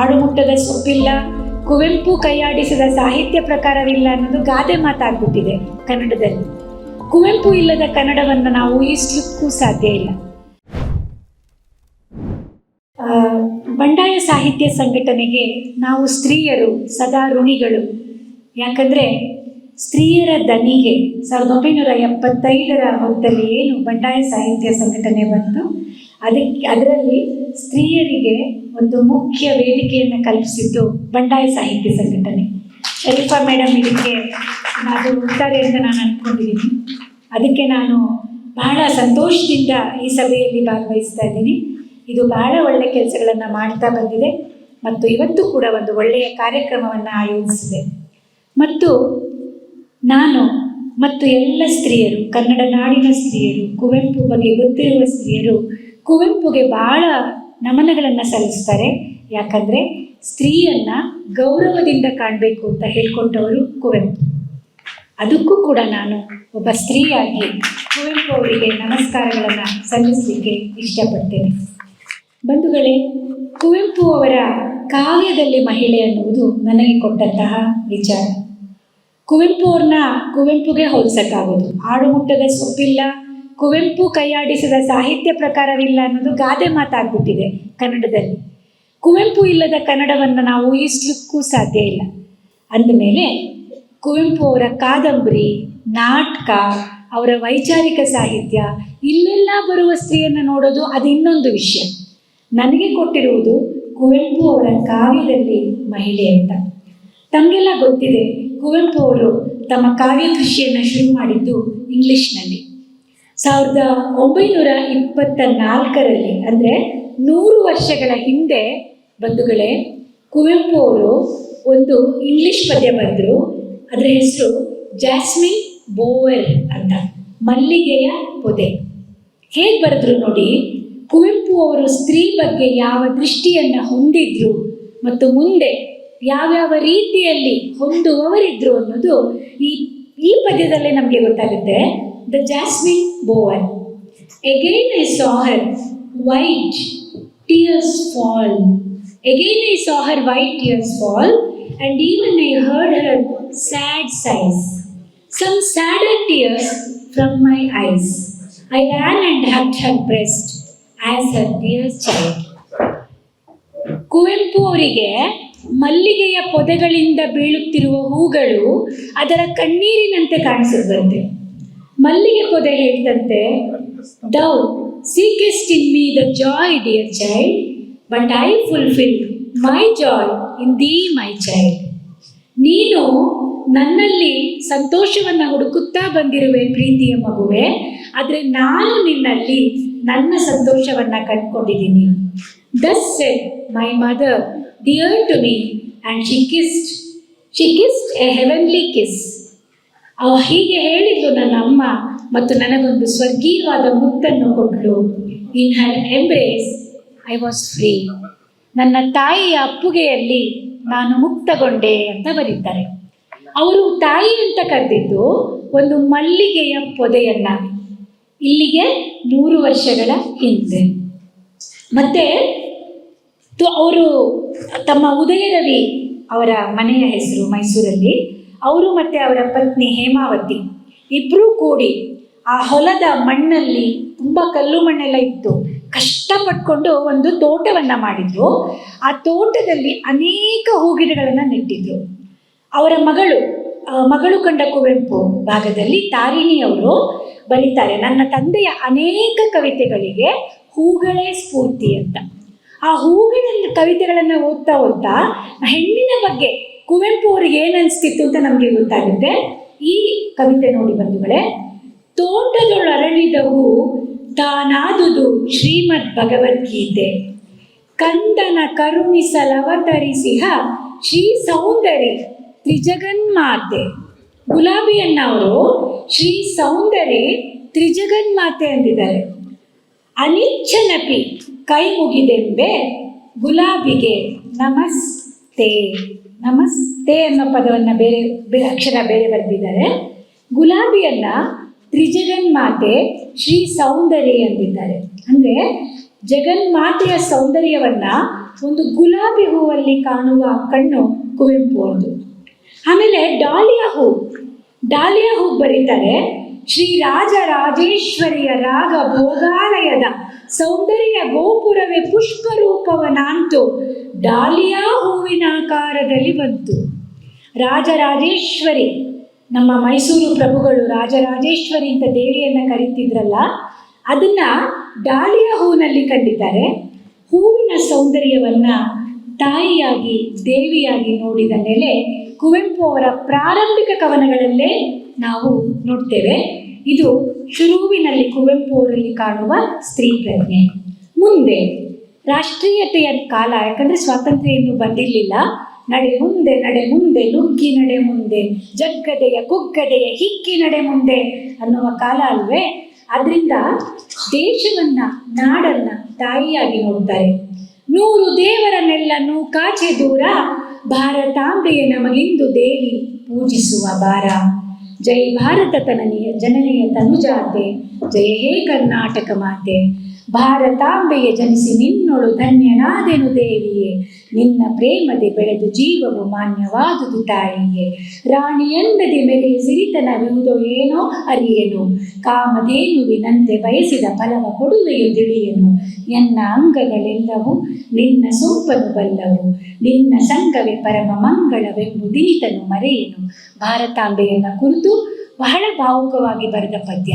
ಆಡುಮುಟ್ಟದ ಸೊಪ್ಪಿಲ್ಲ, ಕುವೆಂಪು ಕೈಯಾಡಿಸಿದ ಸಾಹಿತ್ಯ ಪ್ರಕಾರವಿಲ್ಲ ಅನ್ನೋದು ಗಾದೆ ಮಾತಾಗ್ಬಿಟ್ಟಿದೆ ಕನ್ನಡದಲ್ಲಿ. ಕುವೆಂಪು ಇಲ್ಲದ ಕನ್ನಡವನ್ನು ನಾವು ಊಹಿಸ್ಲಿಕ್ಕೂ ಸಾಧ್ಯ ಇಲ್ಲ. ಬಂಡಾಯ ಸಾಹಿತ್ಯ ಸಂಘಟನೆಗೆ ನಾವು ಸ್ತ್ರೀಯರು ಸದಾ ಋಣಿಗಳು. ಯಾಕಂದರೆ ಸ್ತ್ರೀಯರ ದನಿಗೆ ಸಾವಿರದ ಒಂಬೈನೂರ ಎಪ್ಪತ್ತೈದರ ಹೊತ್ತಲ್ಲಿ ಏನು ಬಂಡಾಯ ಸಾಹಿತ್ಯ ಸಂಘಟನೆ ಬಂತು, ಅದಕ್ಕೆ ಅದರಲ್ಲಿ ಸ್ತ್ರೀಯರಿಗೆ ಒಂದು ಮುಖ್ಯ ವೇದಿಕೆಯನ್ನು ಕಲ್ಪಿಸಿದ್ದು ಬಂಡಾಯ ಸಾಹಿತ್ಯ ಸಂಘಟನೆ. ಶರೀಫಾ ಮೇಡಮ್ ಇದಕ್ಕೆ ನಾನು ಉತ್ತಾರೆ ಅಂತ ನಾನು ಅಂದ್ಕೊಂಡಿದ್ದೀನಿ ಅದಕ್ಕೆ ನಾನು ಬಹಳ ಸಂತೋಷದಿಂದ ಈ ಸಭೆಯಲ್ಲಿ ಭಾಗವಹಿಸ್ತಾ ಇದ್ದೀನಿ. ಇದು ಬಹಳ ಒಳ್ಳೆ ಕೆಲಸಗಳನ್ನು ಮಾಡ್ತಾ ಬಂದಿದೆ ಮತ್ತು ಇವತ್ತು ಕೂಡ ಒಂದು ಒಳ್ಳೆಯ ಕಾರ್ಯಕ್ರಮವನ್ನು ಆಯೋಜಿಸಿದೆ. ಮತ್ತು ನಾನು ಮತ್ತು ಎಲ್ಲ ಸ್ತ್ರೀಯರು, ಕನ್ನಡ ನಾಡಿನ ಸ್ತ್ರೀಯರು, ಕುವೆಂಪು ಬಗ್ಗೆ ಗೊತ್ತಿರುವ ಸ್ತ್ರೀಯರು, ಕುವೆಂಪುಗೆ ಬಹಳ ನಮನಗಳನ್ನು ಸಲ್ಲಿಸ್ತಾರೆ. ಯಾಕಂದರೆ ಸ್ತ್ರೀಯನ್ನು ಗೌರವದಿಂದ ಕಾಣಬೇಕು ಅಂತ ಹೇಳ್ಕೊಂಡವರು ಕುವೆಂಪು. ಅದಕ್ಕೂ ಕೂಡ ನಾನು ಒಬ್ಬ ಸ್ತ್ರೀಯಾಗಿ ಕುವೆಂಪು ಅವರಿಗೆ ನಮಸ್ಕಾರಗಳನ್ನು ಸಲ್ಲಿಸಲಿಕ್ಕೆ ಇಷ್ಟಪಡ್ತೇನೆ. ಬಂಧುಗಳೇ, ಕುವೆಂಪು ಅವರ ಕಾವ್ಯದಲ್ಲಿ ಮಹಿಳೆ ಅನ್ನುವುದು ನನಗೆ ಕೊಟ್ಟಂತಹ ವಿಚಾರ. ಕುವೆಂಪು ಅವ್ರನ್ನ ಕುವೆಂಪುಗೆ ಹೋಲಿಸಕ್ಕಾಗೋದು. ಆಡುಮುಟ್ಟದ ಸೊಪ್ಪಿಲ್ಲ ಕುವೆಂಪು ಕೈಯಾಡಿಸಿದ ಸಾಹಿತ್ಯ ಪ್ರಕಾರವಿಲ್ಲ ಅನ್ನೋದು ಗಾದೆ ಮಾತಾಗ್ಬಿಟ್ಟಿದೆ ಕನ್ನಡದಲ್ಲಿ. ಕುವೆಂಪು ಇಲ್ಲದ ಕನ್ನಡವನ್ನು ನಾವು ಊಹಿಸ್ಲಿಕ್ಕೂ ಸಾಧ್ಯ ಇಲ್ಲ. ಅಂದಮೇಲೆ ಕುವೆಂಪು ಅವರ ಕಾದಂಬರಿ, ನಾಟಕ, ಅವರ ವೈಚಾರಿಕ ಸಾಹಿತ್ಯ, ಇಲ್ಲೆಲ್ಲ ಬರುವ ಸ್ತ್ರೀಯನ್ನು ನೋಡೋದು ಅದು ಇನ್ನೊಂದು ವಿಷಯ. ನನಗೆ ಕೊಟ್ಟಿರುವುದು ಕುವೆಂಪು ಅವರ ಕಾವ್ಯದಲ್ಲಿ ಮಹಿಳೆ ಅಂತ. ತಮಗೆಲ್ಲ ಗೊತ್ತಿದೆ, ಕುವೆಂಪು ಅವರು ತಮ್ಮ ಕಾವ್ಯ ಕೃಷಿಯನ್ನು ಶುರು ಮಾಡಿದ್ದು ಇಂಗ್ಲಿಷ್ನಲ್ಲಿ. ಸಾವಿರದ ಒಂಬೈನೂರ ಇಪ್ಪತ್ತ ನಾಲ್ಕರಲ್ಲಿ ಅಂದರೆ ನೂರು ವರ್ಷಗಳ ಹಿಂದೆ ಬಂಧುಗಳೇ, ಕುವೆಂಪು ಅವರು ಒಂದು ಇಂಗ್ಲಿಷ್ ಪದ್ಯ ಬರೆದರು. ಅದರ ಹೆಸರು ಜಾಸ್ಮಿನ್ ಬೋವೆಲ್ ಅಂತ, ಮಲ್ಲಿಗೆಯ ಪೊದೆ. ಹೇಗೆ ಬರೆದ್ರು ನೋಡಿ, ಕುವೆಂಪು ಅವರು ಸ್ತ್ರೀ ಬಗ್ಗೆ ಯಾವ ದೃಷ್ಟಿಯನ್ನು ಹೊಂದಿದ್ರು ಮತ್ತು ಮುಂದೆ ಯಾವ್ಯಾವ ರೀತಿಯಲ್ಲಿ ಹೊಂದುವವರಿದ್ರು ಅನ್ನೋದು ಈ ಈ ಪದ್ಯದಲ್ಲೇ ನಮಗೆ ಗೊತ್ತಾಗುತ್ತೆ. The jasmine boy. Again I saw her white tears fall. Again I saw her white tears fall, and even I heard her sad sighs. Some sadder tears from my eyes. I ran and hugged her breast as her dear child. Kuvempu ಅವರಿಗೆ ಮಲ್ಲಿಗೆಯ ಪೊದೆಗಳಿಂದ ಬೀಳುತ್ತಿರುವ ಹೂಗಳು ಅದರ ಕಣ್ಣೀರಿನಂತೆ ಕಾಣಿಸುತ್ತಂತೆ ಮಲ್ಲಿಗೆ ಪೊದೆ ಹೇಳ್ತಂತೆ thou seekest in me the joy dear child but I fulfil my joy in the my child ನೀನು ನನ್ನಲ್ಲಿ ಸಂತೋಷವನ್ನು ಹುಡುಕುತ್ತಾ ಬಂದಿರುವೆ, ಪ್ರೀತಿಯ ಮಗುವೆ, ಆದರೆ ನಾನು ನಿನ್ನಲ್ಲಿ ನನ್ನ ಸಂತೋಷವನ್ನು ಕಂಡುಕೊಂಡಿದ್ದೀನಿ. Thus said my mother dear to me and she kissed she kissed a heavenly kiss ಅವ ಹೀಗೆ ಹೇಳಿದ್ದು ನನ್ನ ಅಮ್ಮ ಮತ್ತು ನನಗೊಂದು ಸ್ವರ್ಗೀಯವಾದ ಮುತ್ತನ್ನು ಕೊಟ್ಟಳು in her embrace I was free ನನ್ನ ತಾಯಿಯ ಅಪ್ಪುಗೆಯಲ್ಲಿ ನಾನು ಮುಕ್ತಗೊಂಡೆ ಅಂತ ಬರೀತಾರೆ. ಅವರು ತಾಯಿ ಅಂತ ಕರೆದಿದ್ದು ಒಂದು ಮಲ್ಲಿಗೆಯ ಪೊದೆಯನ್ನ ಇಲ್ಲಿಗೆ ನೂರು ವರ್ಷಗಳ ಹಿಂದೆ. ಮತ್ತೆ ಅವರು ತಮ್ಮ ಉದಯ ರವಿ ಅವರ ಮನೆಯ ಹೆಸರು ಮೈಸೂರಲ್ಲಿ. ಅವರು ಮತ್ತು ಅವರ ಪತ್ನಿ ಹೇಮಾವತಿ ಇಬ್ಬರೂ ಕೂಡಿ ಆ ಹೊಲದ ಮಣ್ಣಲ್ಲಿ ತುಂಬ ಕಲ್ಲು ಮಣ್ಣೆಲ್ಲ ಇತ್ತು. ಕಷ್ಟಪಟ್ಕೊಂಡು ಒಂದು ತೋಟವನ್ನು ಮಾಡಿದ್ರು. ಆ ತೋಟದಲ್ಲಿ ಅನೇಕ ಹೂಗಿಡಗಳನ್ನು ನೆಟ್ಟಿದ್ರು. ಅವರ ಮಗಳು ಮಗಳು ಕಂಡ ಕುವೆಂಪು ಭಾಗದಲ್ಲಿ ತಾರಿಣಿಯವರು ಬರೀತಾರೆ, ನನ್ನ ತಂದೆಯ ಅನೇಕ ಕವಿತೆಗಳಿಗೆ ಹೂಗಳೇ ಸ್ಫೂರ್ತಿ ಅಂತ. ಆ ಹೂಗಳ ಕವಿತೆಗಳನ್ನು ಓದ್ತಾ ಓದ್ತಾ ಹೆಣ್ಣಿನ ಬಗ್ಗೆ ಕುವೆಂಪು ಅವ್ರಿಗೆ ಏನು ಅನಿಸ್ತಿತ್ತು ಅಂತ ನಮಗೆ ಗೊತ್ತಾಗುತ್ತೆ. ಈ ಕವಿತೆ ನೋಡಿ ಬಂಧುಗಳೇ ತೋಟದೊಳರಳಿದವು ತಾನಾದುದು ಶ್ರೀಮದ್ ಭಗವದ್ಗೀತೆ. ಕಂದನ ಕರುಣಿಸಲವತರಿಸಿಹ ಶ್ರೀ ಸೌಂದರಿ ತ್ರಿಜಗನ್ಮಾತೆ. ಗುಲಾಬಿಯನ್ನ ಅವರು ಶ್ರೀ ಸೌಂದರ್ಯ ತ್ರಿಜಗನ್ಮಾತೆ ಅಂದಿದ್ದಾರೆ ಅನಿಚ್ಛನಪಿ ಕೈ ಮುಗಿದೆಂಬೆ ಗುಲಾಬಿಗೆ ನಮಸ್ತೆ. ನಮಸ್ತೆ ಅನ್ನೋ ಪದವನ್ನು ಬೇರೆ ಅಕ್ಷರ ಬೇರೆ ಬರೆದಿದ್ದಾರೆ. ಗುಲಾಬಿಯನ್ನ ತ್ರಿಜಗನ್ಮಾತೆ ಶ್ರೀ ಸೌಂದರ್ಯ ಎಂದಿದ್ದಾರೆ. ಅಂದರೆ ಜಗನ್ಮಾತೆಯ ಸೌಂದರ್ಯವನ್ನ ಒಂದು ಗುಲಾಬಿ ಹೂವಲ್ಲಿ ಕಾಣುವ ಕಣ್ಣು, ಕುವೆಂಪು ಅವ್ರದ್ದು. ಆಮೇಲೆ ಡಾಲಿಯಾ ಹೂ ಡಾಲಿಯಾ ಹೂ ಬರೀತಾರೆ. ಶ್ರೀ ರಾಜರಾಜೇಶ್ವರಿಯ ರಾಗ ಭೋಗಾಲಯದ ಸೌಂದರ್ಯ ಗೋಪುರವೇ ಪುಷ್ಪ ರೂಪವನಾಂತು ಡಾಲಿಯಾ ಹೂವಿನ ಆಕಾರದಲ್ಲಿ ಬಂತು. ರಾಜರಾಜೇಶ್ವರಿ ನಮ್ಮ ಮೈಸೂರು ಪ್ರಭುಗಳು ರಾಜರಾಜೇಶ್ವರಿ ಅಂತ ದೇವಿಯನ್ನು ಕರೀತಿದ್ರಲ್ಲ, ಅದನ್ನ ಡಾಲಿಯ ಹೂವಿನಲ್ಲಿ ಕಂಡಿದ್ದಾರೆ. ಹೂವಿನ ಸೌಂದರ್ಯವನ್ನ ತಾಯಿಯಾಗಿ, ದೇವಿಯಾಗಿ ನೋಡಿದ ಮೇಲೆ ಕುವೆಂಪು ಅವರ ಪ್ರಾರಂಭಿಕ ಕವನಗಳಲ್ಲೇ ನಾವು ನೋಡ್ತೇವೆ. ಇದು ಶುರುವಿನಲ್ಲಿ ಕುವೆಂಪು ಅವರಲ್ಲಿ ಕಾಣುವ ಸ್ತ್ರೀ ಪ್ರಜ್ಞೆ. ಮುಂದೆ ರಾಷ್ಟ್ರೀಯತೆಯ ಕಾಲ, ಯಾಕಂದ್ರೆ ಸ್ವಾತಂತ್ರ್ಯ ಇನ್ನೂ ಬಂದಿರಲಿಲ್ಲ. ನಡೆ ಮುಂದೆ ನಡೆ ಮುಂದೆ, ನುಗ್ಗಿ ನಡೆ ಮುಂದೆ, ಜಗ್ಗದೆಯ ಕುಗ್ಗದೆಯ ಹಿಕ್ಕಿ ನಡೆ ಮುಂದೆ ಅನ್ನುವ ಕಾಲ ಅಲ್ವೇ? ಅದರಿಂದ ದೇಶವನ್ನ, ನಾಡನ್ನ ತಾಯಿಯಾಗಿ ನೋಡ್ತಾರೆ. ನೂರು ದೇವರನ್ನೆಲ್ಲನೂ ಕಾಚೆ ದೂರ ಭಾರತಾಂಬೆಯ ನಮಗಿಂದು ದೇವಿ ಪೂಜಿಸುವ ಬಾರ ಜೈ ಭಾರತ ತನನಿಯ ಜನನಿಯ ತನುಜಾತೆ ಜಯ ಹೇ ಕರ್ನಾಟಕ ಮಾತೆ. ಭಾರತಾಂಬೆಯ ಜನಿಸಿ ನಿನ್ನೊಳು ಧನ್ಯನಾದೆನು ದೇವಿಯೇ. ನಿನ್ನ ಪ್ರೇಮದೆ ಬೆಳೆದು ಜೀವವು ಮಾನ್ಯವಾದುದು ತಾಯಿಯೇ. ರಾಣಿಯಂದದೆ ಮೆರೆಯ ಸಿರಿತನವಿರುವುದೋ ಏನೋ ಅರಿಯೇನು. ಕಾಮಧೇನುವಿನಂತೆ ಬಯಸಿದ ಫಲವ ಕೊಡುವೆಯು ತಿಳಿಯನು. ಎನ್ನ ಅಂಗಗಳೆಲ್ಲವೂ ನಿನ್ನ ಸೊಂಪನು ಬಲ್ಲವು. ನಿನ್ನ ಸಂಘವೇ ಪರಮ ಮಂಗಳವೆಂಬುದೀತನು ಮರೆಯನು. ಭಾರತಾಂಬೆಯನ್ನ ಕುರಿತು ಬಹಳ ಭಾವುಕವಾಗಿ ಬರೆದ ಪದ್ಯ.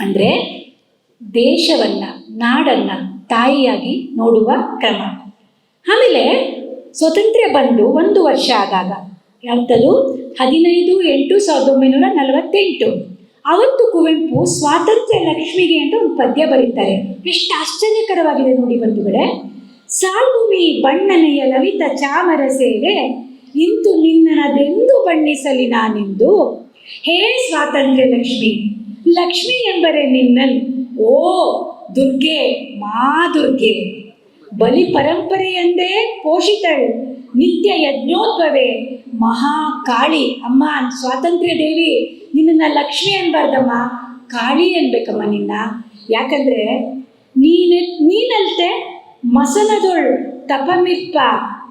ಅಂದರೆ ದೇಶವನ್ನ, ನಾಡನ್ನ ತಾಯಿಯಾಗಿ ನೋಡುವ ಕ್ರಮ. ಆಮೇಲೆ ಸ್ವಾತಂತ್ರ್ಯ ಬಂದು ಒಂದು ವರ್ಷ ಆದಾಗ ಯಾವತ್ತದು ಹದಿನೈದು ಎಂಟು ಸಾವಿರದ ಒಂಬೈನೂರ ನಲವತ್ತೆಂಟು. ಅವತ್ತು ಕುವೆಂಪು ಸ್ವಾತಂತ್ರ್ಯ ಲಕ್ಷ್ಮಿಗೆ ಅಂತ ಒಂದು ಪದ್ಯ ಬರೀತಾರೆ. ಎಷ್ಟು ಆಶ್ಚರ್ಯಕರವಾಗಿದೆ ನೋಡಿ ಬಂಧುಗಳೇ. ಸಾಲ್ಭೂಮಿ ಬಣ್ಣನೆಯ ಲಲಿತ ಚಾಮರ ಸೇವೆ ಇಂತು ನಿನ್ನನದೆಂದು ಬಣ್ಣಿಸಲಿ ನಾನೆಂದು. ಹೇ ಸ್ವಾತಂತ್ರ್ಯ ಲಕ್ಷ್ಮಿ ಲಕ್ಷ್ಮಿ ಎಂಬರೆ ನಿನ್ನನ್ ಓ, ದುರ್ಗೆ, ಮಾ ದುರ್ಗೆ. ಬಲಿ ಪರಂಪರೆಯಂದೇ ಪೋಷಿತಳು, ನಿತ್ಯ ಯಜ್ಞೋದ್ಭವೆ. ಮಹಾಕಾಳಿ ಅಮ್ಮ, ಸ್ವಾತಂತ್ರ್ಯ ದೇವಿ, ನಿನ್ನನ್ನು ಲಕ್ಷ್ಮಿ ಅನ್ಬಾರ್ದಮ್ಮ. ಕಾಳಿ ಅನ್ಬೇಕಮ್ಮ ನಿನ್ನ. ಯಾಕಂದ್ರೆ ನೀನ, ನೀನಲ್ತೆ ಮಸನದೊಳ್, ತಪಮಿರ್ಪ,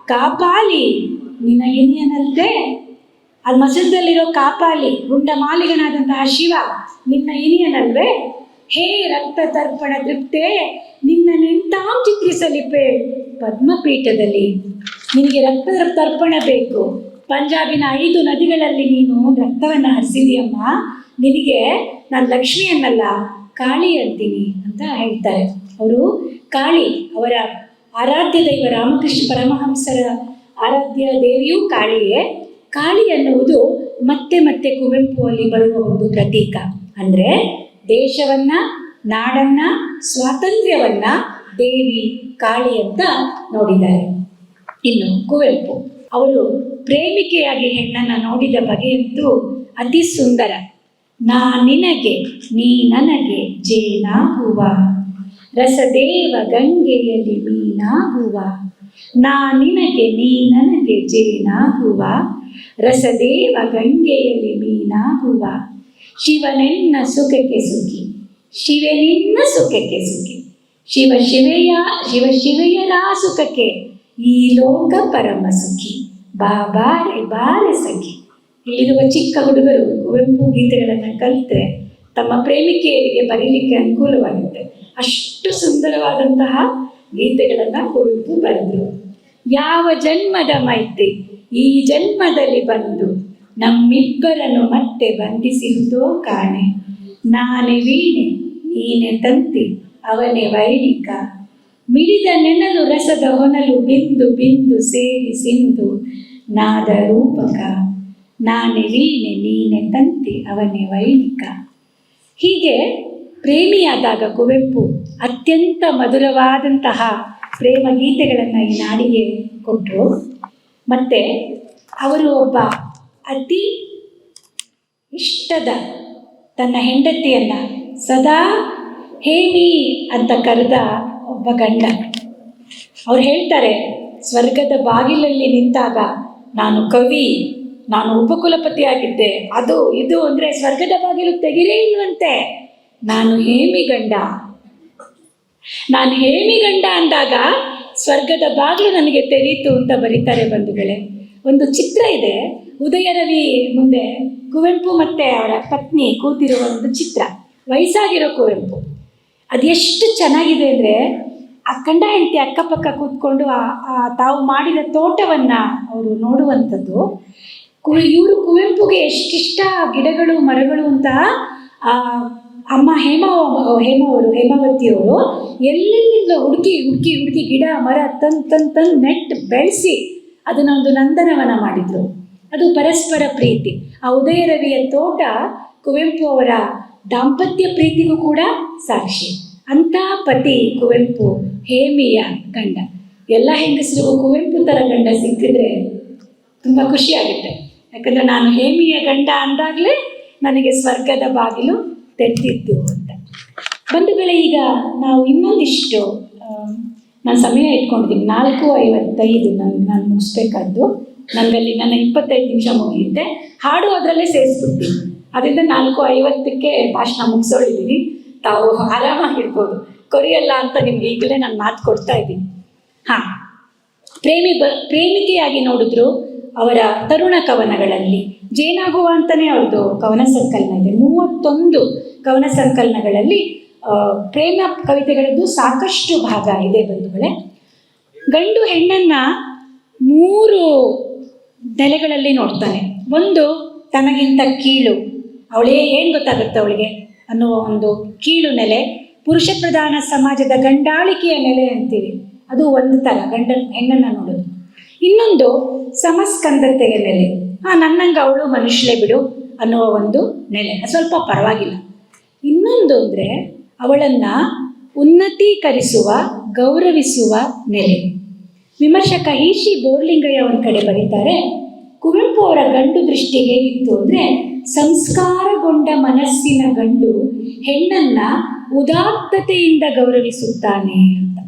ಕಾಪಾಲಿ. ನಿನ್ನ ಏನಿಯನಲ್ತೆ ಅದು ಮಸನದಲ್ಲಿರೋ ಕಾಪಾಲಿ ಗುಂಡ ಮಾಲಿಗನಾದಂತಹ ಶಿವ, ನಿನ್ನ ಇನಿಯನಲ್ವೇ ಹೇ ರಕ್ತ ತರ್ಪಣ ತೃಪ್ತೆ, ನಿನ್ನ ನೆಂತಾಂ ಚಿತ್ರಿಸಲಿಪೆ ಪದ್ಮಪೀಠದಲ್ಲಿ. ನಿನಗೆ ರಕ್ತ ತರ್ಪಣ ಬೇಕು. ಪಂಜಾಬಿನ ಐದು ನದಿಗಳಲ್ಲಿ ನೀನು ರಕ್ತವನ್ನು ಹರಿಸಿದೀಯಮ್ಮ ನಿನಗೆ ನಾನು ಲಕ್ಷ್ಮಿ ಅನ್ನಲ್ಲ, ಕಾಳಿ ಅಂತೀನಿ ಅಂತ ಹೇಳ್ತಾರೆ. ಅವರು ಕಾಳಿ, ಅವರ ಆರಾಧ್ಯ ದೈವ ರಾಮಕೃಷ್ಣ ಪರಮಹಂಸರ ಆರಾಧ್ಯ ದೇವಿಯೂ ಕಾಳಿಯೇ. ಕಾಳಿ ಅನ್ನುವುದು ಮತ್ತೆ ಮತ್ತೆ ಕುವೆಂಪು ಅಲ್ಲಿ ಬರುವ ಒಂದು ಪ್ರತೀಕ. ಅಂದರೆ ದೇಶವನ್ನ, ನಾಡನ್ನ, ಸ್ವಾತಂತ್ರ್ಯವನ್ನ ದೇವಿ ಕಾಳಿ ಅಂತ ನೋಡಿದ್ದಾರೆ. ಇನ್ನು ಕುವೆಂಪು, ಅವರು ಪ್ರೇಮಿಕೆಯಾಗಿ ಹೆಣ್ಣನ್ನು ನೋಡಿದ ಬಗೆಯಂತೂ ಅತಿ ಸುಂದರ. ನಾ ನಿನಗೆ, ನೀ ನನಗೆ ಜೇನಾಗುವ. ರಸದೇವ ಗಂಗೆಯಲ್ಲಿ ಮೀನಾಗುವ. ನಾ ನಿನಗೆ, ನೀ ನನಗೆ ಜೇನಾಗುವ. ರಸದೇವ ಗಂಗೆಯಲ್ಲಿ ಮೀನಾಗುವ. ಶಿವನೆನ್ನ ಸುಖಕ್ಕೆ ಸುಖಿ. ಶಿವನಿನ್ನ ಸುಖಕ್ಕೆ ಸುಖಿ. ಶಿವ ಶಿವೆಯ, ಶಿವ ಶಿವೆಯರ ಸುಖಕ್ಕೆ ಈ ಲೋಕ ಪರಮ ಸುಖಿ. ಬಾ ಬಾರೆ ಬಾರೆ ಸಖಿ. ಇಲ್ಲಿರುವ ಚಿಕ್ಕ ಹುಡುಗರು ಕುವೆಂಪು ಗೀತೆಗಳನ್ನು ಕಲಿತರೆ ತಮ್ಮ ಪ್ರೇಮಿಕೆಯರಿಗೆ ಬರೀಲಿಕ್ಕೆ ಅನುಕೂಲವಾಗುತ್ತೆ. ಅಷ್ಟು ಸುಂದರವಾದಂತಹ ಗೀತೆಗಳನ್ನು ಕುವೆಂಪು ಬರೆದರು. ಯಾವ ಜನ್ಮದ ಮೈತ್ರಿ ಈ ಜನ್ಮದಲ್ಲಿ ಬಂದು ನಮ್ಮಿಬ್ಬರನ್ನು ಮತ್ತೆ ಬಂಧಿಸಿರುವುದೋ ಕಾಣೆ. ನಾನೆ ವೀಣೆ, ನೀನೆ ತಂತಿ, ಅವನೇ ವೈಣಿಕ. ಮಿಡಿದ ನೆನಲು ರಸದ ಹೊನಲು ಬಿಂದು ಬಿಂದು ಸೇರಿ ಸಿಂಧು, ನಾದ ರೂಪಕ. ನಾನೆ ವೀಣೆ, ನೀನೆ ತಂತಿ, ಅವನೇ ವೈಣಿಕ. ಹೀಗೆ ಪ್ರೇಮಿಯಾದಾಗ ಕುವೆಂಪು ಅತ್ಯಂತ ಮಧುರವಾದಂತಹ ಪ್ರೇಮ ಗೀತೆಗಳನ್ನು ಈ ನಾಡಿಗೆ ಕೊಟ್ಟರು ಮತ್ತು ಅವರು ಒಬ್ಬ ಅತಿ ಇಷ್ಟದ ತನ್ನ ಹೆಂಡತಿಯನ್ನು ಸದಾ ಹೇಮಿ ಅಂತ ಕರೆದ ಒಬ್ಬ ಗಂಡ. ಅವ್ರು ಹೇಳ್ತಾರೆ, ಸ್ವರ್ಗದ ಬಾಗಿಲಲ್ಲಿ ನಿಂತಾಗ ನಾನು ಕವಿ, ನಾನು ಉಪಕುಲಪತಿಯಾಗಿದ್ದೆ. ಅದು, ಇದು ಅಂದರೆ ಸ್ವರ್ಗದ ಬಾಗಿಲು ತೆಗಿರೇ ಇಲ್ವಂತೆ. ನಾನು ಹೇಮಿ ಗಂಡ. ನಾನು ಹೇಮಿ ಗಂಡ ಅಂದಾಗ ಸ್ವರ್ಗದ ಬಾಗಿಲು ನನಗೆ ತೆರೀತು ಅಂತ ಬರೀತಾರೆ ಬಂಧುಗಳೇ. ಒಂದು ಚಿತ್ರ ಇದೆ. ಉದಯ ರವಿ ಮುಂದೆ ಕುವೆಂಪು ಮತ್ತು ಅವರ ಪತ್ನಿ ಕೂತಿರುವ ಒಂದು ಚಿತ್ರ. ವಯಸ್ಸಾಗಿರೋ ಕುವೆಂಪು. ಅದೆಷ್ಟು ಚೆನ್ನಾಗಿದೆ ಅಂದರೆ ಆ ಕಂಡ ಹೆಂಡತಿ ಅಕ್ಕಪಕ್ಕ ಕೂತ್ಕೊಂಡು ಆ ತಾವು ಮಾಡಿದ ತೋಟವನ್ನು ಅವರು ನೋಡುವಂಥದ್ದು. ಇವರು ಕುವೆಂಪುಗೆ ಎಷ್ಟಿಷ್ಟ ಗಿಡಗಳು, ಮರಗಳು ಅಂತ ಅಮ್ಮ ಹೇಮ ಹೇಮ ಅವರು ಹೇಮಾವತಿಯವರು ಎಲ್ಲೆಲ್ಲಿಂದ ಹುಡುಕಿ ಹುಡುಕಿ ಹುಡುಕಿ ಗಿಡ, ಮರ ತಂದು ತಂದು ತಂದು ನೆಟ್ಟು ಬೆಳೆಸಿ ಅದನ್ನ ಒಂದು ನಂದನವನ ಮಾಡಿದ್ರು. ಅದು ಪರಸ್ಪರ ಪ್ರೀತಿ. ಆ ಉದಯ ರವಿಯ ತೋಟ ಕುವೆಂಪು ಅವರ ದಾಂಪತ್ಯ ಪ್ರೀತಿಗೂ ಕೂಡ ಸಾಕ್ಷಿ. ಅಂಥ ಪತಿ ಕುವೆಂಪು, ಹೇಮಿಯ ಗಂಡ. ಎಲ್ಲ ಹೆಂಗಸರಿಗೂ ಕುವೆಂಪು ಥರ ಗಂಡ ಸಿಕ್ಕಿದ್ರೆ ತುಂಬ ಖುಷಿ ಆಗುತ್ತೆ. ಯಾಕಂದರೆ ನಾನು ಹೇಮಿಯ ಗಂಡ ಅಂದಾಗಲೇ ನನಗೆ ಸ್ವರ್ಗದ ಬಾಗಿಲು ತೆರೆದಿದ್ದು ಅಂತ. ಬಂಧುಗಳೇ ಈಗ ನಾವು ಇನ್ನೊಂದಿಷ್ಟು ನಾನು ಸಮಯ ಇಟ್ಕೊಂಡಿದ್ದೀನಿ ನಾಲ್ಕು ಐವತ್ತೈದು ನನ್ನ ನಾನು ಮುಗಿಸ್ಬೇಕಾದ್ದು. ನನಗಲ್ಲಿ ನನ್ನ ಇಪ್ಪತ್ತೈದು ನಿಮಿಷ ಮುಗಿಯುತ್ತೆ. ಹಾಡು ಅದರಲ್ಲೇ ಸೇರಿಸ್ಬಿಡ್ತೀನಿ. ಅದರಿಂದ ನಾಲ್ಕು ಐವತ್ತಕ್ಕೆ ಭಾಷಣ ಮುಗಿಸೋಳಿದ್ದೀನಿ ತಾವು ಆರಾಮಾಗಿರ್ಬೋದು. ಕೊರಿಯಲ್ಲ ಅಂತ ನಿಮ್ಗೆ ಈಗಲೇ ನಾನು ಮಾತು ಕೊಡ್ತಾ ಇದ್ದೀನಿ. ಹಾಂ. ಪ್ರೇಮಿ ಬ, ಪ್ರೇಮಿಕೆಯಾಗಿ ನೋಡಿದ್ರು ಅವರ ತರುಣ ಕವನಗಳಲ್ಲಿ. ಜೇನಾಗುವ ಅಂತಲೇ ಅವ್ರದ್ದು ಕವನ ಸಂಕಲನ ಇದೆ. ಮೂವತ್ತೊಂದು ಕವನ ಸಂಕಲನಗಳಲ್ಲಿ ಪ್ರೇಮ ಕವಿತೆಗಳದ್ದು ಸಾಕಷ್ಟು ಭಾಗ ಇದೆ ಬಂಧುಗಳೇ. ಗಂಡು ಹೆಣ್ಣನ್ನ ಮೂರು ನೆಲೆಗಳಲ್ಲಿ ನೋಡ್ತಾನೆ. ಒಂದು ತನಗಿಂತ ಕೀಳು. ಅವಳೇ ಏನು ಗೊತ್ತಾಗುತ್ತೆ ಅವಳಿಗೆ? ಅನ್ನುವ ಒಂದು ಕೀಳು ನೆಲೆ. ಪುರುಷ ಪ್ರಧಾನ ಸಮಾಜದ ಗಂಡಾಳಿಕೆಯ ನೆಲೆ ಅಂತೀವಿ. ಅದು ಒಂದು ಥರ ಗಂಡ ಹೆಣ್ಣನ್ನು ನೋಡೋದು. ಇನ್ನೊಂದು ಸಮಸ್ಕಂದತೆಯ ನೆಲೆ. ಆ, ನನ್ನಂಗೆ ಅವಳು ಮನುಷ್ಯಲೇ ಬಿಡು ಅನ್ನುವ ಒಂದು ನೆಲೆ. ಸ್ವಲ್ಪ ಪರವಾಗಿಲ್ಲ. ಇನ್ನೊಂದು ಅಂದರೆ ಅವಳನ್ನು ಉನ್ನತೀಕರಿಸುವ, ಗೌರವಿಸುವ ನೆಲೆ. ವಿಮರ್ಶಕ ಈಶಿ ಬೋರ್ಲಿಂಗಯ್ಯ ಅವರ ಕಡೆ ಬರೀತಾರೆ, ಕುವೆಂಪು ಅವರ ಗಂಡು ದೃಷ್ಟಿ ಹೇಗಿತ್ತು ಅಂದರೆ, ಸಂಸ್ಕಾರಗೊಂಡ ಮನಸ್ಸಿನ ಗಂಡು ಹೆಣ್ಣನ್ನ ಉದಾತ್ತತೆಯಿಂದ ಗೌರವಿಸುತ್ತಾನೆ ಅಂತ.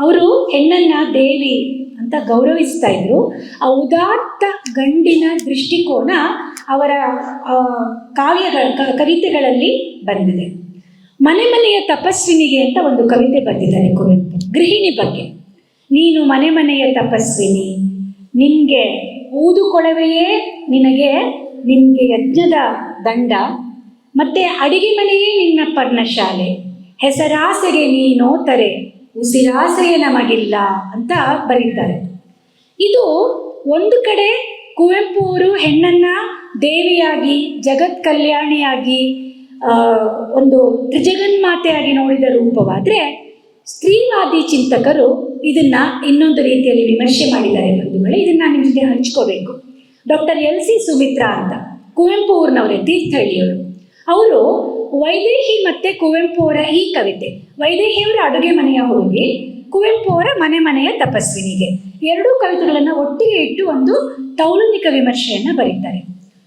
ಅವರು ಹೆಣ್ಣನ್ನ ದೇವಿ ಅಂತ ಗೌರವಿಸ್ತಾ ಇದ್ರು. ಆ ಉದಾತ್ತ ಗಂಡಿನ ದೃಷ್ಟಿಕೋನ ಅವರ ಕಾವ್ಯಗಳ ಕವಿತೆಗಳಲ್ಲಿ ಬಂದಿದೆ. ಮನೆ ಮನೆಯ ತಪಸ್ವಿನಿಗೆ ಅಂತ ಒಂದು ಕವಿತೆ ಬರೆದಿದ್ದಾರೆ ಕುವೆಂಪು ಗೃಹಿಣಿ ಬಗ್ಗೆ. ನೀನು ಮನೆ ಮನೆಯ ತಪಸ್ವಿನಿ, ನಿನಗೆ ಊದು ಕೊಳವೆಯೇ ನಿನಗೆ ನಿನಗೆ ಯಜ್ಞದ ದಂಡ, ಮತ್ತೆ ಅಡಿಗೆ ಮನೆಯೇ ನಿನ್ನ ಪರ್ಣಶಾಲೆ. ಹೆಸರಾಸೆಗೆ ನೀನೋತರೆ ಉಸಿರಾಸೆಯೇ ನಮಗಿಲ್ಲ ಅಂತ ಬರೀತಾರೆ. ಇದು ಒಂದು ಕಡೆ ಕುವೆಂಪು ಅವರು ಹೆಣ್ಣನ್ನ ದೇವಿಯಾಗಿ, ಜಗತ್ ಕಲ್ಯಾಣಿಯಾಗಿ ಒಂದು ತ್ರಿಜಗನ್ಮಾತೆಯಾಗಿ ನೋಡಿದ ರೂಪವಾದರೆ ಸ್ತ್ರೀವಾದಿ ಚಿಂತಕರು ಇದನ್ನ ಇನ್ನೊಂದು ರೀತಿಯಲ್ಲಿ ವಿಮರ್ಶೆ ಮಾಡಿದ್ದಾರೆ ಬಂಧುಗಳೇ. ಇದನ್ನ ನಿಮ್ಮ ಜೊತೆ ಹಂಚ್ಕೋಬೇಕು. ಡಾಕ್ಟರ್ ಎಲ್ ಸಿ ಸುಮಿತ್ರಾ ಅಂತ ಕುವೆಂಪು ಊರಿನವರೇ ತೀರ್ಥಹಳ್ಳಿಯವರು. ಅವರು ವೈದೇಹಿ ಮತ್ತೆ ಕುವೆಂಪು ಅವರ ಈ ಕವಿತೆ, ವೈದೇಹಿಯವರ ಅಡುಗೆ ಮನೆಯ ಹೋಗಿ ಕುವೆಂಪು ಅವರ ಮನೆ ಮನೆಯ ತಪಸ್ವಿನಿಗೆ. ಎರಡೂ ಕವಿತೆಗಳನ್ನು ಒಟ್ಟಿಗೆ ಇಟ್ಟು ಒಂದು ತೌಲನಿಕ ವಿಮರ್ಶೆಯನ್ನು ಬರೀತಾರೆ.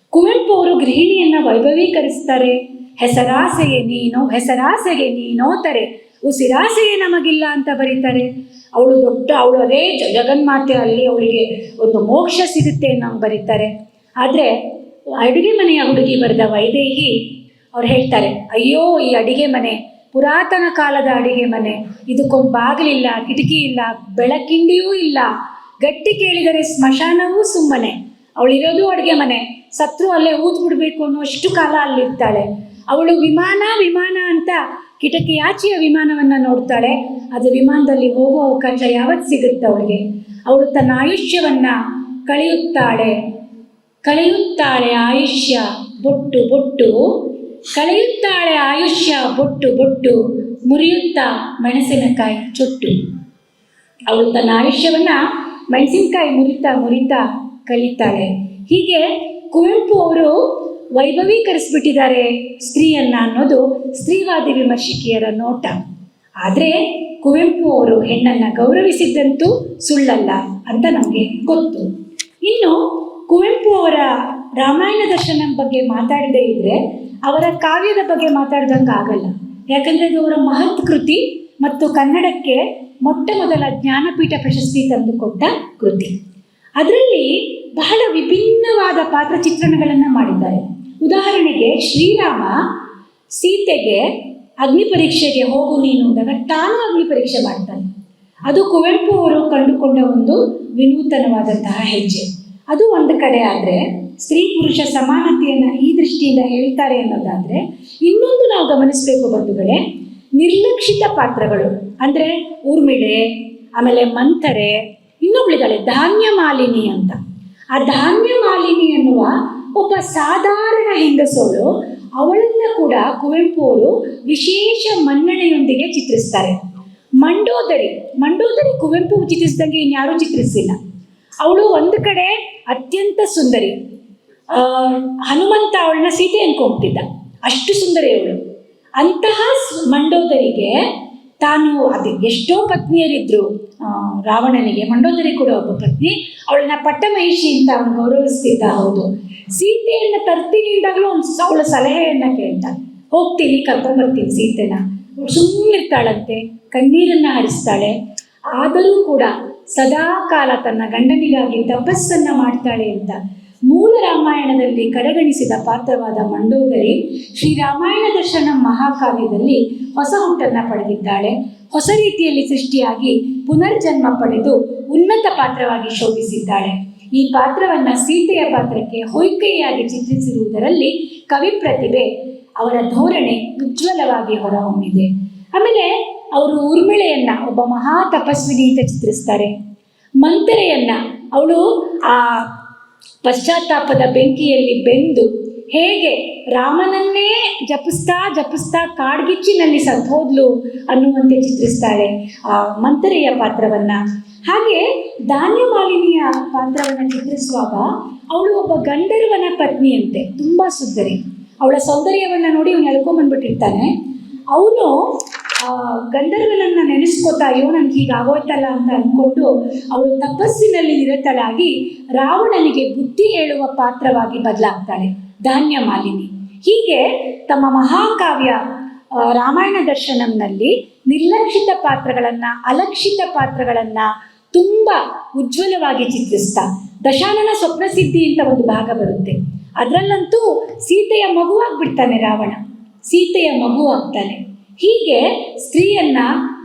ಕುವೆಂಪು ಅವರು ಗೃಹಿಣಿಯನ್ನು ವೈಭವೀಕರಿಸ್ತಾರೆ. ಹೆಸರಾಸೆಗೆ ನೀನು, ಹೆಸರಾಸೆಗೆ ನೀನೋತರೆ ಉಸಿರಾಸೆಯೇ ನಮಗಿಲ್ಲ ಅಂತ ಬರೀತಾರೆ. ಅವಳು ದೊಡ್ಡ, ಅವಳು ಅದೇ ಜಗನ್ಮಾತೆ ಅಲ್ಲಿ ಅವಳಿಗೆ ಒಂದು ಮೋಕ್ಷ ಸಿಗುತ್ತೆ ಅನ್ನೋ ಬರೀತಾರೆ. ಆದರೆ ಅಡುಗೆ ಮನೆಯ ಹುಡುಗಿ ಬರೆದ ವೈದೇಹಿ ಅವ್ರು ಹೇಳ್ತಾರೆ, ಅಯ್ಯೋ, ಈ ಅಡಿಗೆ ಮನೆ, ಪುರಾತನ ಕಾಲದ ಅಡಿಗೆ ಮನೆ ಇದಕ್ಕೊಂದು ಬಾಗಿಲಿಲ್ಲ ಕಿಟಕಿ ಇಲ್ಲ, ಬೆಳಕಿಂಡಿಯೂ ಇಲ್ಲ. ಗಟ್ಟಿ ಕೇಳಿದರೆ ಸ್ಮಶಾನವೂ ಸುಮ್ಮನೆ. ಅವಳಿರೋದು ಅಡುಗೆ ಮನೆ, ಸತ್ರು ಅಲ್ಲೇ ಊದ್ಬಿಡ್ಬೇಕು ಅನ್ನೋ ಅನ್ನೋಷ್ಟು ಕಾಲ ಅಲ್ಲಿರ್ತಾಳೆ. ಅವಳು ವಿಮಾನ ವಿಮಾನ ಅಂತ ಕಿಟಕಿಯಾಚೆಯ ವಿಮಾನವನ್ನು ನೋಡ್ತಾಳೆ. ಅದು ವಿಮಾನದಲ್ಲಿ ಹೋಗೋ ಅವಕಾಶ ಯಾವತ್ತು ಸಿಗುತ್ತೆ ಅವಳಿಗೆ? ಅವಳು ತನ್ನ ಆಯುಷ್ಯವನ್ನು ಕಳೆಯುತ್ತಾಳೆ. ಕಳೆಯುತ್ತಾಳೆ ಆಯುಷ್ಯ, ಬೊಟ್ಟು ಬೊಟ್ಟು. ಕಳೆಯುತ್ತಾಳೆ ಆಯುಷ್ಯ, ಬೊಟ್ಟು ಬೊಟ್ಟು. ಮುರಿಯುತ್ತಾ ಮೆಣಸಿನಕಾಯಿ, ಚೊಟ್ಟು. ಅವಳು ತನ್ನ ಆಯುಷ್ಯವನ್ನು ಮೆಣಸಿನಕಾಯಿ ಮುರಿತಾ ಮುರಿತಾ ಕಲಿತಾಳೆ. ಹೀಗೆ ಕುವೆಂಪು ಅವರು ವೈಭವೀಕರಿಸ್ಬಿಟ್ಟಿದ್ದಾರೆ ಸ್ತ್ರೀಯನ್ನ ಅನ್ನೋದು ಸ್ತ್ರೀವಾದಿ ವಿಮರ್ಶಿಕೆಯರ ನೋಟ. ಆದರೆ ಕುವೆಂಪು ಅವರು ಹೆಣ್ಣನ್ನು ಗೌರವಿಸಿದ್ದಂತೂ ಸುಳ್ಳಲ್ಲ ಅಂತ ನಮಗೆ ಗೊತ್ತು. ಇನ್ನು ಕುವೆಂಪು ಅವರ ರಾಮಾಯಣ ದರ್ಶನ ಬಗ್ಗೆ ಮಾತಾಡದೇ ಇದ್ರೆ ಅವರ ಕಾವ್ಯದ ಬಗ್ಗೆ ಮಾತಾಡ್ದಂಗೆ ಆಗಲ್ಲ. ಯಾಕಂದರೆ ಅದು ಅವರ ಮಹತ್ ಕೃತಿ ಮತ್ತು ಕನ್ನಡಕ್ಕೆ ಮೊಟ್ಟ ಮೊದಲ ಜ್ಞಾನಪೀಠ ಪ್ರಶಸ್ತಿ ತಂದುಕೊಟ್ಟ ಕೃತಿ. ಅದರಲ್ಲಿ ಬಹಳ ವಿಭಿನ್ನವಾದ ಪಾತ್ರ ಚಿತ್ರಣಗಳನ್ನು ಮಾಡಿದ್ದಾರೆ. ಉದಾಹರಣೆಗೆ ಶ್ರೀರಾಮ ಸೀತೆಗೆ ಅಗ್ನಿ ಪರೀಕ್ಷೆಗೆ ಹೋಗು ನೀನು ಅಂದಾಗ ತಾನು ಅಗ್ನಿ ಪರೀಕ್ಷೆ ಮಾಡ್ತಾನೆ. ಅದು ಕುವೆಂಪು ಅವರು ಕಂಡುಕೊಂಡ ಒಂದು ವಿನೂತನವಾದಂತಹ ಹೆಜ್ಜೆ. ಅದು ಒಂದು ಕಡೆ ಆದರೆ ಸ್ತ್ರೀ ಪುರುಷ ಸಮಾನತೆಯನ್ನು ಈ ದೃಷ್ಟಿಯಿಂದ ಹೇಳ್ತಾರೆ ಅನ್ನೋದಾದರೆ ಇನ್ನೊಂದು ನಾವು ಗಮನಿಸಬೇಕು ಬಂಧುಗಳೇ, ನಿರ್ಲಕ್ಷಿತ ಪಾತ್ರಗಳು. ಅಂದರೆ ಊರ್ಮಿಳೆ, ಆಮೇಲೆ ಮಂಥರೆ, ಇನ್ನೊಬ್ಳಿದ್ದಾಳೆ ಧಾನ್ಯ ಮಾಲಿನಿ ಅಂತ. ಆ ಧಾನ್ಯ ಮಾಲಿನಿ ಎನ್ನುವ ಒಬ್ಬ ಸಾಧಾರಣ ಹೆಂಗಸೋಳು, ಅವಳನ್ನ ಕೂಡ ಕುವೆಂಪು ಅವರು ವಿಶೇಷ ಮನ್ನಣೆಯೊಂದಿಗೆ ಚಿತ್ರಿಸ್ತಾರೆ. ಮಂಡೋದರಿ ಮಂಡೋದರಿ ಕುವೆಂಪು ಚಿತ್ರಿಸಿದಂಗೆ ಇನ್ಯಾರೂ ಚಿತ್ರಿಸಿಲ್ಲ. ಅವಳು ಒಂದು ಕಡೆ ಅತ್ಯಂತ ಸುಂದರಿ. ಹನುಮಂತ ಅವಳನ್ನ ಸೀತೆ ಅನ್ಕೊಂಬಿಟ್ಟಿದ್ದ ಅಷ್ಟು ಸುಂದರಿ ಅವಳು. ಅಂತಹ ಮಂಡೋದರಿಗೆ ತಾನು ಅದು ಎಷ್ಟೋ ಪತ್ನಿಯರಿದ್ರು ರಾವಣನಿಗೆ, ಮಂಡೋದರಿ ಕೂಡ ಒಬ್ಬ ಪತ್ನಿ, ಅವಳನ್ನ ಪಟ್ಟಮಹಿಷಿ ಅಂತ ಅವನು ಗೌರವಿಸ್ತಿದ್ದ ಹೌದು. ಸೀತೆಯನ್ನು ತರ್ತೀನಿ ಅಂದಾಗಲೂ ಒಂದು ಅವಳ ಸಲಹೆಯನ್ನ ಕೇಳ್ತ ಹೋಗ್ತೀನಿ ಕರ್ಕೊಂಡ್ಬರ್ತೀನಿ ಸೀತೆನ. ಸುಮ್ಮನಿರ್ತಾಳಂತೆ ಕಣ್ಣೀರನ್ನು ಹರಿಸ್ತಾಳೆ. ಆದರೂ ಕೂಡ ಸದಾ ಕಾಲ ತನ್ನ ಗಂಡನಿಗಾಗಿ ತಪಸ್ಸನ್ನ ಮಾಡ್ತಾಳೆ ಅಂತ. ಮೂಲ ರಾಮಾಯಣದಲ್ಲಿ ಕಡೆಗಣಿಸಿದ ಪಾತ್ರವಾದ ಮಂಡೋದರಿ ಶ್ರೀ ರಾಮಾಯಣ ದರ್ಶನ ಮಹಾಕಾವ್ಯದಲ್ಲಿ ಹೊಸ ಹುಟ್ಟನ್ನ ಪಡೆದಿದ್ದಾಳೆ. ಹೊಸ ರೀತಿಯಲ್ಲಿ ಸೃಷ್ಟಿಯಾಗಿ ಪುನರ್ಜನ್ಮ ಪಡೆದು ಉನ್ನತ ಪಾತ್ರವಾಗಿ ಶೋಭಿಸಿದ್ದಾಳೆ. ಈ ಪಾತ್ರವನ್ನ ಸೀತೆಯ ಪಾತ್ರಕ್ಕೆ ಹೊಯ್ಕೆಯಾಗಿ ಚಿತ್ರಿಸಿರುವುದರಲ್ಲಿ ಕವಿ ಪ್ರತಿಭೆ ಅವರ ಧೋರಣೆ ಉಜ್ವಲವಾಗಿ ಹೊರಹೊಮ್ಮಿದೆ. ಆಮೇಲೆ ಅವರು ಉರ್ಮಿಳೆಯನ್ನ ಒಬ್ಬ ಮಹಾ ತಪಸ್ವಿನಿ ಅಂತ ಚಿತ್ರಿಸ್ತಾರೆ. ಮಂತ್ರೆಯನ್ನ ಅವಳು ಆ ಪಶ್ಚಾತ್ತಾಪದ ಬೆಂಕಿಯಲ್ಲಿ ಬೆಂದು ಹೇಗೆ ರಾಮನನ್ನೇ ಜಪಿಸ್ತಾ ಜಪಿಸ್ತಾ ಕಾಡ್ಗಿಚ್ಚಿನಲ್ಲಿ ಸತ್ತೋದ್ಲು ಅನ್ನುವಂತೆ ಚಿತ್ರಿಸ್ತಾಳೆ ಆ ಮಂತ್ರೆಯ ಪಾತ್ರವನ್ನ. ಹಾಗೆ ಧಾನ್ಯ ಮಾಲಿನಿಯ ಪಾತ್ರವನ್ನು ಚಿತ್ರಿಸುವಾಗ ಅವಳು ಒಬ್ಬ ಗಂಧರ್ವನ ಪತ್ನಿಯಂತೆ, ತುಂಬ ಸುಂದರಿ. ಅವಳ ಸೌಂದರ್ಯವನ್ನು ನೋಡಿ ಅವನು ಎಳ್ಕೊಂಬಂದ್ಬಿಟ್ಟಿರ್ತಾನೆ. ಅವನು ಗಂಧರ್ವನನ್ನ ನೆನೆಸ್ಕೋತಾ ಅಯ್ಯೋ, ನನ್ಗೆ ಹೀಗಾಗೋಯ್ತಲ್ಲ ಅಂತ ಅಂದ್ಕೊಂಡು ಅವಳು ತಪಸ್ಸಿನಲ್ಲಿ ನಿರತಳಾಗಿ ರಾವಣನಿಗೆ ಬುದ್ಧಿ ಹೇಳುವ ಪಾತ್ರವಾಗಿ ಬದಲಾಗ್ತಾಳೆ, ಧಾನ್ಯ ಮಾಲಿನಿ. ಹೀಗೆ ತಮ್ಮ ಮಹಾಕಾವ್ಯ ರಾಮಾಯಣ ದರ್ಶನಂನಲ್ಲಿ ನಿರ್ಲಕ್ಷಿತ ಪಾತ್ರಗಳನ್ನ, ಅಲಕ್ಷಿತ ಪಾತ್ರಗಳನ್ನ ತುಂಬ ಉಜ್ವಲವಾಗಿ ಚಿತ್ರಿಸ್ತಾ, ದಶಾನನ ಸ್ವಪ್ನ ಸಿದ್ಧಿ ಅಂತ ಒಂದು ಭಾಗ ಬರುತ್ತೆ. ಅದರಲ್ಲಂತೂ ಸೀತೆಯ ಮಗುವಾಗ್ಬಿಡ್ತಾನೆ ರಾವಣ. ಸೀತೆಯ ಮಗು ಆಗ್ತಾನೆ. ಹೀಗೆ ಸ್ತ್ರೀಯನ್ನ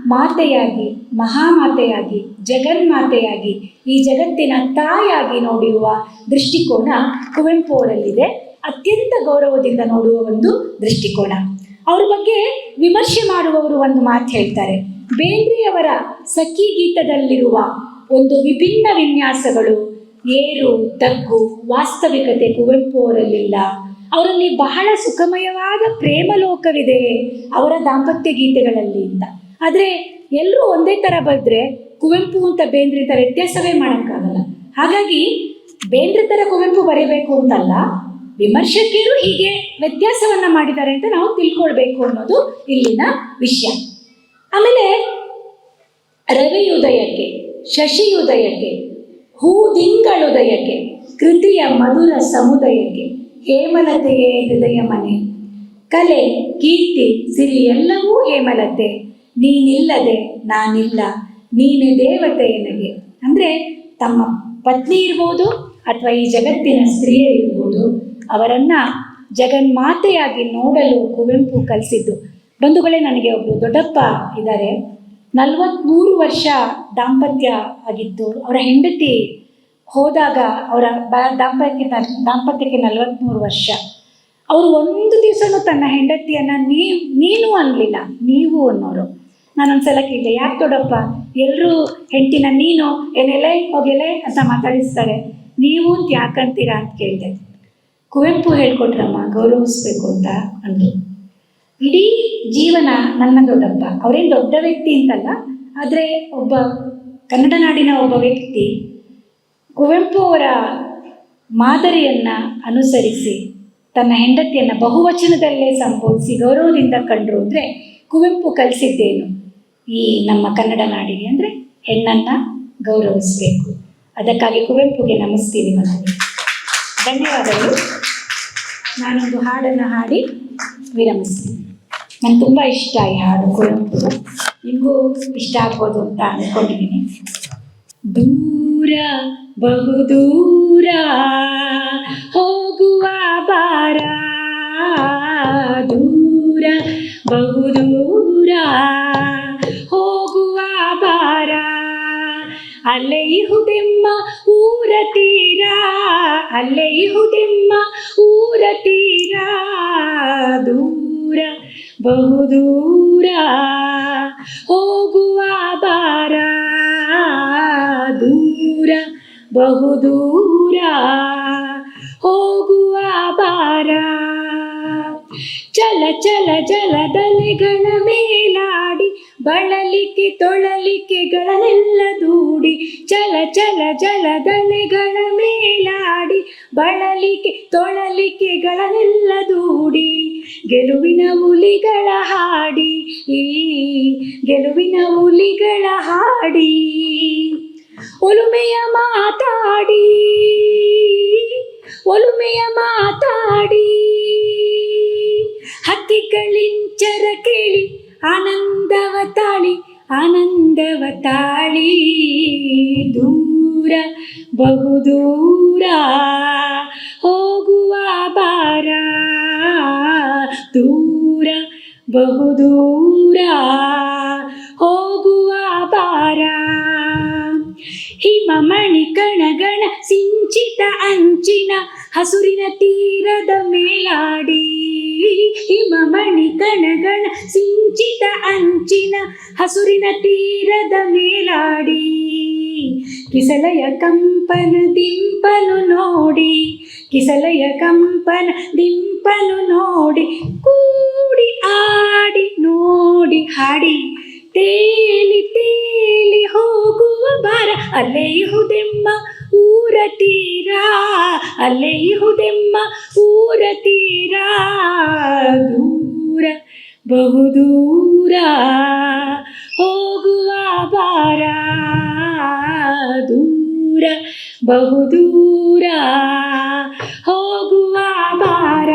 ಮಾತೆಯಾಗಿ, ಮಹಾಮಾತೆಯಾಗಿ, ಜಗನ್ಮಾತೆಯಾಗಿ, ಈ ಜಗತ್ತಿನ ತಾಯಾಗಿ ನೋಡಿರುವ ದೃಷ್ಟಿಕೋನ ಕುವೆಂಪು ಅವರಲ್ಲಿದೆ ಅತ್ಯಂತ ಗೌರವದಿಂದ ನೋಡುವ ಒಂದು ದೃಷ್ಟಿಕೋನ. ಅವ್ರ ಬಗ್ಗೆ ವಿಮರ್ಶೆ ಮಾಡುವವರು ಒಂದು ಮಾತು ಹೇಳ್ತಾರೆ. ಬೇಂದ್ರೆಯವರ ಸಖಿ ಗೀತದಲ್ಲಿರುವ ಒಂದು ವಿಭಿನ್ನ ವಿನ್ಯಾಸಗಳು ಏರು, ತಗ್ಗು ವಾಸ್ತವಿಕತೆ ಕುವೆಂಪು ಅವರಲ್ಲಿಲ್ಲ ಅವರಲ್ಲಿ ಬಹಳ ಸುಖಮಯವಾದ ಪ್ರೇಮ ಲೋಕವಿದೆ ಅವರ ದಾಂಪತ್ಯ ಗೀತೆಗಳಲ್ಲಿ ಅಂತ. ಆದರೆ ಎಲ್ಲರೂ ಒಂದೇ ಥರ ಬರೆದ್ರೆ ಕುವೆಂಪು ಅಂತ ಬೇಂದ್ರೆ ಥರ ವ್ಯತ್ಯಾಸವೇ ಮಾಡೋಕ್ಕಾಗಲ್ಲ. ಹಾಗಾಗಿ ಬೇಂದ್ರೆ ಥರ ಕುವೆಂಪು ಬರೀಬೇಕು ಅಂತಲ್ಲ ವಿಮರ್ಶಕಿಯರು ಹೀಗೆ ವ್ಯತ್ಯಾಸವನ್ನು ಮಾಡಿದ್ದಾರೆ ಅಂತ ನಾವು ತಿಳ್ಕೊಳ್ಬೇಕು ಅನ್ನೋದು ಇಲ್ಲಿನ ವಿಷಯ. ಆಮೇಲೆ ರವಿಯುದಯಕ್ಕೆ, ಶಶಿಯುದಯಕ್ಕೆ, ಹೂದಿಂಗಳುದಯಕ್ಕೆ, ಕೃತಿಯ ಮಧುರ ಸಮುದಯಕ್ಕೆ ಹೇಮಲತೆಯೇ ಹೃದಯ ಮನೆ. ಕಲೆ, ಕೀರ್ತಿ, ಸಿರಿ ಎಲ್ಲವೂ ಹೇಮಲತೆ. ನೀನಿಲ್ಲದೆ ನಾನಿಲ್ಲ, ನೀನೆ ದೇವತೆ ನನಗೆ ಅಂದರೆ ತಮ್ಮ ಪತ್ನಿ ಇರ್ಬೋದು ಅಥವಾ ಈ ಜಗತ್ತಿನ ಸ್ತ್ರೀಯರಿರ್ಬೋದು ಅವರನ್ನು ಜಗನ್ಮಾತೆಯಾಗಿ ನೋಡಲು ಕುವೆಂಪು ಕಲಿಸಿದ್ದು. ಬಂಧುಗಳೇ ನನಗೆ ಒಬ್ಬರು ದೊಡ್ಡಪ್ಪ ಇದ್ದಾರೆ. ನಲವತ್ತ್ಮೂರು ವರ್ಷ ದಾಂಪತ್ಯ ಆಗಿತ್ತು. ಅವರ ಹೆಂಡತಿ ಹೋದಾಗ ಅವರ ಬ, ದಾಂಪತ್ಯ, ದಾಂಪತ್ಯಕ್ಕೆ ನಲವತ್ತ್ಮೂರು ವರ್ಷ. ಅವರು ಒಂದು ದಿವಸನೂ ತನ್ನ ಹೆಂಡತಿಯನ್ನು ನೀವು ನೀನು ಅನ್ನಲಿಲ್ಲ ನೀವು ಅನ್ನೋರು. ನಾನೊಂದ್ಸಲ ಕೇಳಿದೆ, ಯಾಕೆ ದೊಡ್ಡಪ್ಪ? ಎಲ್ಲರೂ ಹೆಂಡತಿನ ನೀನು, ಏನೆಲೆ, ಹೋಗೆಲೆ ಅಂತ ಮಾತಾಡಿಸ್ತಾರೆ. ನೀವು ಅಂತ ಯಾಕಂತೀರಾ ಅಂತ ಕೇಳಿದೆ. ಕುವೆಂಪು ಹೇಳ್ಕೊಟ್ರಮ್ಮ, ಗೌರವಿಸ್ಬೇಕು ಅಂತ ಅಂದರು. ಇಡೀ ಜೀವನ ನನ್ನ ದೊಡ್ಡಪ್ಪ. ಅವರೇನು ದೊಡ್ಡ ವ್ಯಕ್ತಿ ಅಂತಲ್ಲ, ಆದರೆ ಒಬ್ಬ ಕನ್ನಡ ನಾಡಿನ ಒಬ್ಬ ವ್ಯಕ್ತಿ. ಕುವೆಂಪು ಅವರ ಮಾದರಿಯನ್ನು ಅನುಸರಿಸಿ ತನ್ನ ಹೆಂಡತಿಯನ್ನು ಬಹುವಚನದಲ್ಲೇ ಸಂಬೋಧಿಸಿ ಗೌರವದಿಂದ ಕಂಡ್ರು ಅಂದರೆ ಕುವೆಂಪು ಕಲಿಸಿದ್ದೇನು ಈ ನಮ್ಮ ಕನ್ನಡ ನಾಡಿಗೆ ಅಂದರೆ ಹೆಣ್ಣನ್ನು ಗೌರವಿಸಬೇಕು. ಅದಕ್ಕಾಗಿ ಕುವೆಂಪುಗೆ ನಮಿಸ್ತೀನಿ ಮನವಿ ಧನ್ಯವಾದಗಳು. ನಾನೊಂದು ಹಾಡನ್ನು ಹಾಡಿ ವಿರಮಿಸ್ತೀನಿ. ನಂಗೆ ತುಂಬ ಇಷ್ಟ ಈ ಹಾಡು ಕುವೆಂಪು. ನಿಮಗೂ ಇಷ್ಟ ಆಗ್ಬೋದು ಅಂತ ಅಂದ್ಕೊಂಡಿದ್ದೀನಿ ದೂರ ಬಹುದೂರ ಹೋಗುವ ಬಾರ ದೂರ ಬಹುದೂರ ಹೋಗುವ ಬಾರ ಅಲ್ಲೇ ಇಹುದೆಮ್ಮ ಊರ ತೀರ, ಅಲ್ಲೇ ಇಹುದೆಮ್ಮ ಊರ ತೀರ. ದೂರ ಬಹುದೂರ ಹೋಗುವ ಬಾರ ದೂರ ಬಹುದೂರ ಹೋಗುವ ಬಾರ ಚಲ ಚಲ ಜಲದಲೆಗಳ ಮೇಲಾಡಿ, ಬಳಲಿಕೆ, ತೊಳಲಿಕೆಗಳನ್ನೆಲ್ಲ ದೂಡಿ, ಚಲ ಚಲ ಜಲದಲೆಗಳ ಮೇಲಾಡಿ, ಬಳಲಿಕೆ, ತೊಳಲಿಕೆಗಳನ್ನೆಲ್ಲ ದೂಡಿ, ಗೆಲುವಿನ ಹುಲಿಗಳ ಹಾಡಿ ಗೆಲುವಿನ ಹುಲಿಗಳ ಹಾಡಿ. ಒಲುಮೆಯ ಮಾತಾಡಿ. ಒಲುಮೆಯ ಮಾತಾಡಿ. ಹಕ್ಕಿಗಳಿಂಚರ ಕೇಳಿ ಆನಂದವ ತಾಳಿ ಆನಂದವ ತಾಳಿ ದೂರ ಬಹುದೂರ ಹೋಗುವ ಬಾರ ದೂರ ಬಹುದೂರ ಹಿಮಮಣಿ ಕಣಗಣ ಸಿಂಚಿತ ಅಂಚಿನ ಹಸುರಿನ ತೀರದ ಮೇಲಾಡಿ. ಹಿಮಮಣಿ ಕಣಗಣ ಸಿಂಚಿತ ಅಂಚಿನ ಹಸುರಿನ ತೀರದ ಮೇಲಾಡಿ. ಕಿಸಲಯ ಕಂಪನ ದಿಂಪನು ನೋಡಿ, ಕಿಸಲಯ ಕಂಪನ ದಿಂಪನು ನೋಡಿ, ಕೂಡಿ ಆಡಿ ನೋಡಿ ಹಾಡಿ, ತೇಲಿ ತೇಲಿ ಇಹುದೆಮ್ಮ ಊರ ತೀರ? ಅಲ್ಲೇ ಇಹುದೆಮ್ಮ ಊರ ತೀರ? ದೂರ ಬಹುದೂರ ಹೋಗುವ ಬಾರ ದೂರ ಬಹುದೂರ ಹೋಗುವ ಬಾರ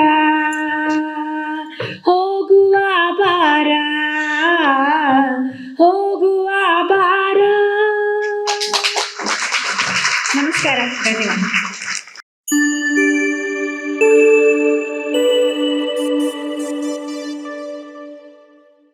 ಹೋಗುವ ಬಾರ ಹೋಗುವ Cara, perdón.